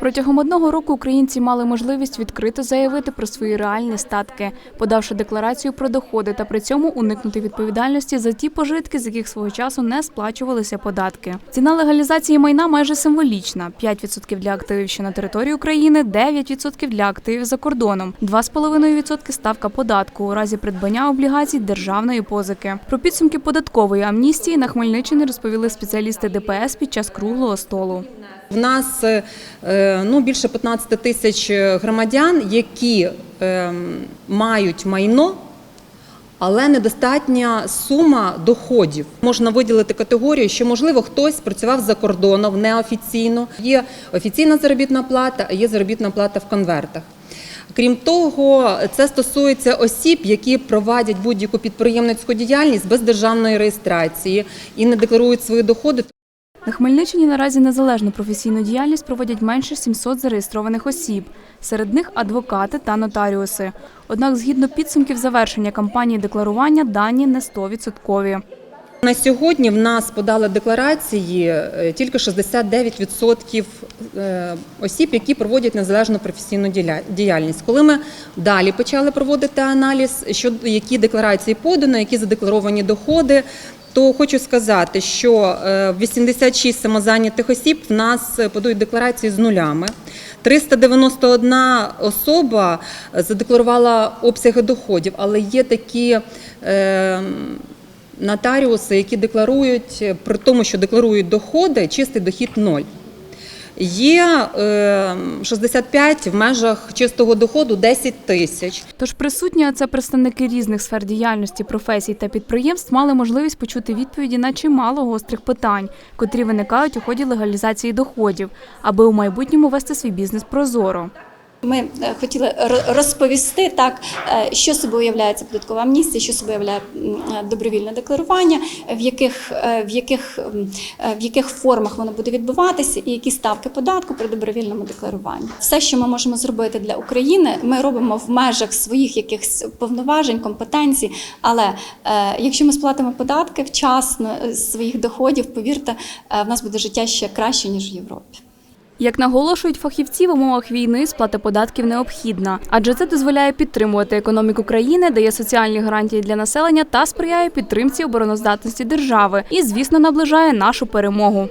Протягом одного року українці мали можливість відкрито заявити про свої реальні статки, подавши декларацію про доходи та при цьому уникнути відповідальності за ті пожитки, з яких свого часу не сплачувалися податки. Ціна легалізації майна майже символічна: 5% для активів, що на території України, 9% для активів за кордоном, 2,5% ставка податку у разі придбання облігацій державної позики. Про підсумки податкової амністії на Хмельниччині розповіли спеціалісти ДПС під час круглого столу. В нас е, ну, більше 15 тисяч громадян, які е, мають майно, але недостатня сума доходів. Можна виділити категорію, що можливо хтось працював за кордоном неофіційно. Є офіційна заробітна плата, а є заробітна плата в конвертах. Крім того, це стосується осіб, які проводять будь-яку підприємницьку діяльність без державної реєстрації і не декларують свої доходи. На Хмельниччині наразі незалежну професійну діяльність проводять менше 700 зареєстрованих осіб. Серед них адвокати та нотаріуси. Однак, згідно підсумків завершення кампанії декларування, дані не 100%. На сьогодні в нас подали декларації е, тільки 69% е, осіб, які проводять незалежну професійну діяльність. Коли ми далі почали проводити аналіз, що які декларації подано, які задекларовані доходи. То хочу сказати, що е, 86 самозайнятих осіб в нас е, подають декларації з нулями. 391 особа задекларувала обсяги доходів, але є такі е, нотаріуси, які декларують е, при тому, що декларують доходи, чистий дохід ноль. Є е, 65 в межах чистого доходу 10 тисяч. Тож присутні, а це представники різних сфер діяльності, професій та підприємств, мали можливість почути відповіді на чимало гострих питань, котрі виникають у ході легалізації доходів, аби у майбутньому вести свій бізнес прозоро. Ми е, хотіли ро- розповісти так, е, що собою уявляє ця податкова амністія, що собою уявляє е, добровільне декларування, в яких, в яких, в яких формах воно буде відбуватися, і які ставки податку при добровільному декларуванні. Все, що ми можемо зробити для України, ми робимо в межах своїх якихось повноважень, компетенцій. Але якщо ми сплатимо податки вчасно з своїх доходів, повірте, в нас буде життя ще краще ніж в Європі. Як наголошують фахівці, в умовах війни сплата податків необхідна, адже це дозволяє підтримувати економіку країни, дає соціальні гарантії для населення та сприяє підтримці обороноздатності держави і, звісно, наближає нашу перемогу.